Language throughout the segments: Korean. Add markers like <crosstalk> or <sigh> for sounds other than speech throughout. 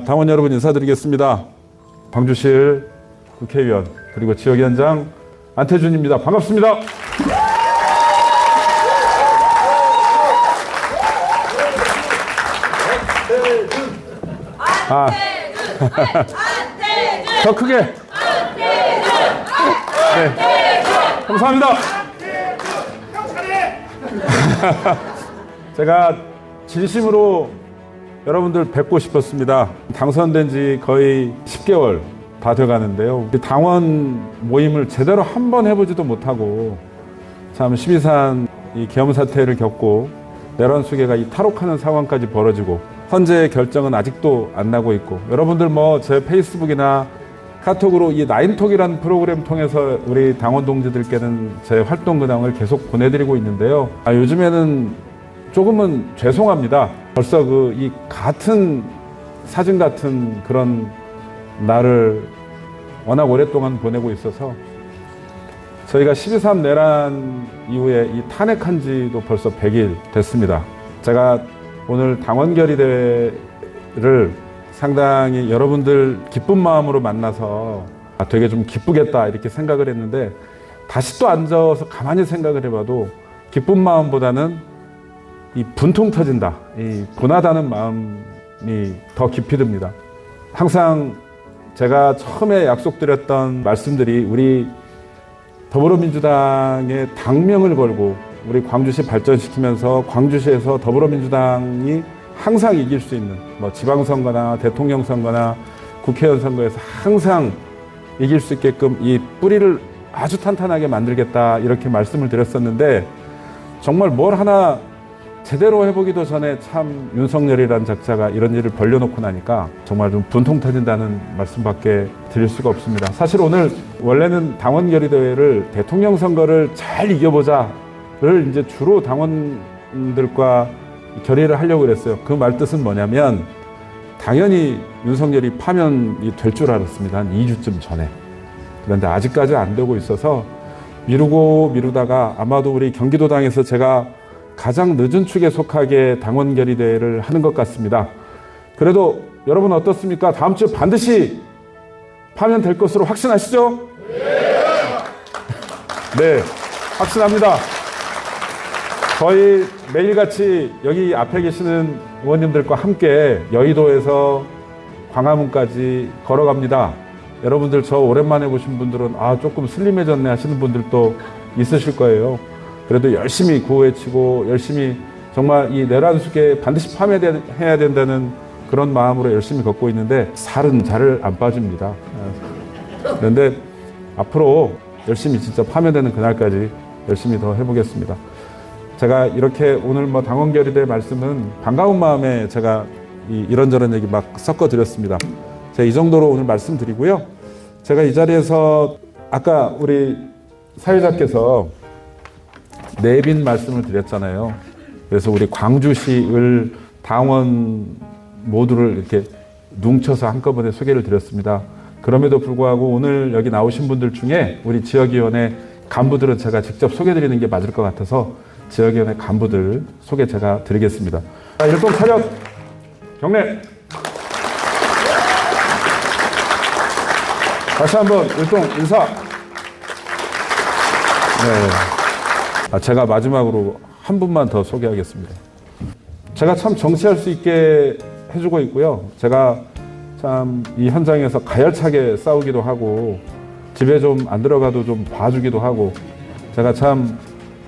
당원 여러분 인사드리겠습니다. 광주실 국회의원 그리고 지역위원장 안태준입니다. 반갑습니다. 아, 더 크게. 네, 감사합니다. <laughs> 제가 진심으로 여러분들 뵙고 싶었습니다. 당선된 지 거의 10개월 다 돼가는데요. 당원 모임을 제대로 한 번 해보지도 못하고 참 심의산 이 계엄 사태를 겪고 내란 수계가 이 탈옥하는 상황까지 벌어지고 헌재의 결정은 아직도 안 나고 있고 여러분들 뭐 제 페이스북이나 카톡으로 이 나인톡이라는 프로그램 통해서 우리 당원 동지들께는 제 활동 근황을 계속 보내드리고 있는데요. 아, 요즘에는 조금은 죄송합니다. 벌써 그 이 같은 사진 같은 그런 날을 워낙 오랫동안 보내고 있어서 저희가 12.3 내란 이후에 이 탄핵한 지도 벌써 100일 됐습니다. 제가 오늘 당원 결의대회를 상당히 여러분들 기쁜 마음으로 만나서 아, 되게 좀 기쁘겠다 이렇게 생각을 했는데 다시 또 앉아서 가만히 생각을 해봐도 기쁜 마음보다는 이 분통 터진다, 이 분하다는 마음이 더 깊이 듭니다. 항상 제가 처음에 약속드렸던 말씀들이 우리 더불어민주당의 당명을 걸고 우리 광주시 발전시키면서 광주시에서 더불어민주당이 항상 이길 수 있는 뭐 지방선거나 대통령 선거나 국회의원 선거에서 항상 이길 수 있게끔 이 뿌리를 아주 탄탄하게 만들겠다 이렇게 말씀을 드렸었는데 정말 뭘 하나 제대로 해보기도 전에 참 윤석열이라는 작자가 이런 일을 벌려놓고 나니까 정말 좀 분통 터진다는 말씀밖에 드릴 수가 없습니다. 사실 오늘 원래는 당원 결의대회를 대통령 선거를 잘 이겨보자를 이제 주로 당원들과 결의를 하려고 그랬어요. 그 말 뜻은 뭐냐면 당연히 윤석열이 파면이 될 줄 알았습니다. 한 2주쯤 전에. 그런데 아직까지 안 되고 있어서 미루고 미루다가 아마도 우리 경기도당에서 제가 가장 늦은 축에 속하게 당원 결의대회를 하는 것 같습니다. 그래도 여러분 어떻습니까? 다음 주에 반드시 파면 될 것으로 확신하시죠? 네, 확신합니다. 저희 매일같이 여기 앞에 계시는 의원님들과 함께 여의도에서 광화문까지 걸어갑니다. 여러분들 저 오랜만에 보신 분들은 아 조금 슬림해졌네 하시는 분들도 있으실 거예요. 그래도 열심히 구호외치고 열심히 정말 이 내란 숙에 반드시 파면해야 된다는 그런 마음으로 열심히 걷고 있는데 살은 잘을 안 빠집니다. 그런데 앞으로 열심히 진짜 파면되는 그날까지 열심히 더 해보겠습니다. 제가 이렇게 오늘 뭐 당원 결의대 말씀은 반가운 마음에 제가 이 이런저런 얘기 막 섞어 드렸습니다. 제가 이 정도로 오늘 말씀드리고요. 제가 이 자리에서 아까 우리 사회자께서 내빈 말씀을 드렸잖아요. 그래서 우리 광주시을 당원 모두를 이렇게 뭉쳐서 한꺼번에 소개를 드렸습니다. 그럼에도 불구하고 오늘 여기 나오신 분들 중에 우리 지역위원회 간부들은 제가 직접 소개드리는 게 맞을 것 같아서 지역위원회 간부들 소개 제가 드리겠습니다. 자, 일동 차렷 경례. 다시 한번 일동 인사. 네. 아, 제가 마지막으로 한 분만 더 소개하겠습니다. 제가 참 정치할 수 있게 해주고 있고요. 제가 참 이 현장에서 가열차게 싸우기도 하고 집에 좀 안 들어가도 좀 봐주기도 하고 제가 참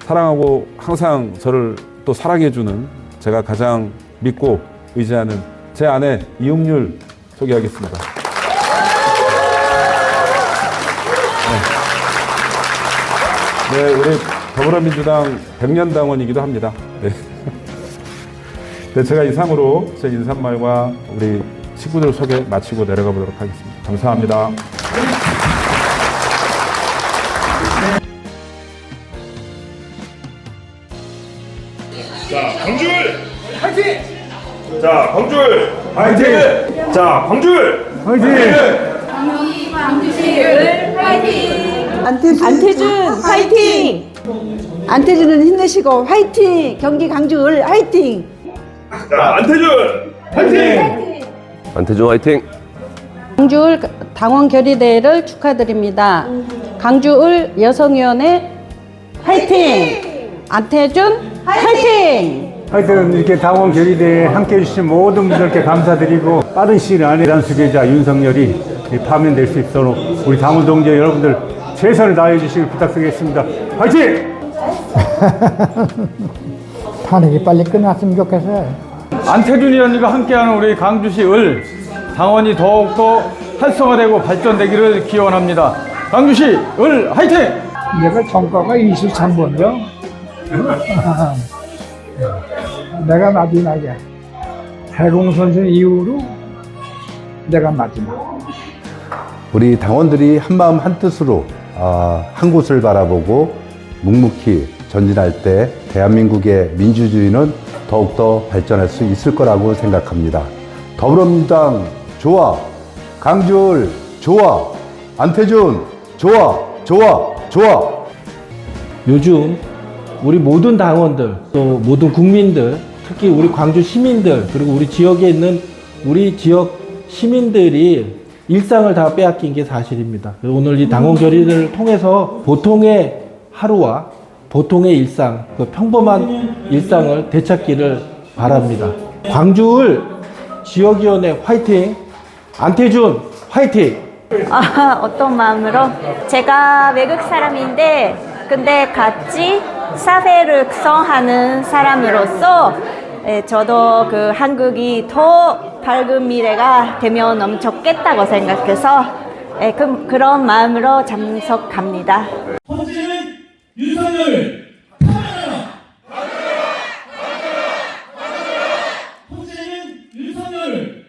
사랑하고 항상 저를 또 사랑해주는 제가 가장 믿고 의지하는 제 아내 이용률 소개하겠습니다. 네, 네 우리 더불어민주당 백년당원이기도 합니다. 네. 네, 제가 이상으로 제 인사말과 우리 친구들 소개 마치고 내려가 보도록 하겠습니다. 감사합니다. 자, 광줄! 화이팅! 자, 광줄! 화이팅! 자, 광줄! 광주시를 화이팅! 안태준, 안태준 화이팅! 안태준은 힘내시고 화이팅! 경기 강주 을 화이팅! 자, 안태준! 화이팅! 안태준 화이팅! 강주을 당원 결의대회를 축하드립니다. 강주을 여성위원회 화이팅! 안태준 화이팅! 하여튼 이렇게 당원 결의대에 함께 해주신 모든 분들께 감사드리고 빠른 시일 안에 단수계자 윤석열이 파면될 수 있도록 우리 당원 동지 여러분들 최선을 다해 주시길 부탁드리겠습니다. 화이팅! <laughs> 탄핵이 빨리 끝났으면 좋겠어요. 안태준 의원님과 함께하는 우리 강주시 을 당원이 더욱더 활성화되고 발전되기를 기원합니다. 강주시 을 화이팅! 내가 정가가 23번이요. 내가 마지막이야. 해공선생 이후로 내가 마지막. 우리 당원들이 한마음 한뜻으로 아, 한 곳을 바라보고 묵묵히 전진할 때 대한민국의 민주주의는 더욱더 발전할 수 있을 거라고 생각합니다. 더불어민주당 좋아, 강주을 좋아, 안태준 좋아, 좋아, 좋아. 요즘 우리 모든 당원들 또 모든 국민들 특히 우리 광주 시민들 그리고 우리 지역에 있는 우리 지역 시민들이 일상을 다 빼앗긴 게 사실입니다. 오늘 이 당원 결의를 통해서 보통의 하루와 보통의 일상, 그 평범한 일상을 되찾기를 바랍니다. 광주을 지역위원회 화이팅! 안태준 화이팅! 아, 어떤 마음으로? 제가 외국 사람인데, 근데 같이 사회를 구성하는 사람으로서 예, 저도 그 한국이 더 밝은 미래가 되면 엄청 겠다고 생각해서 예, 그, 그런 마음으로 참석합니다. 번째는 윤석열! 번째는 윤석열!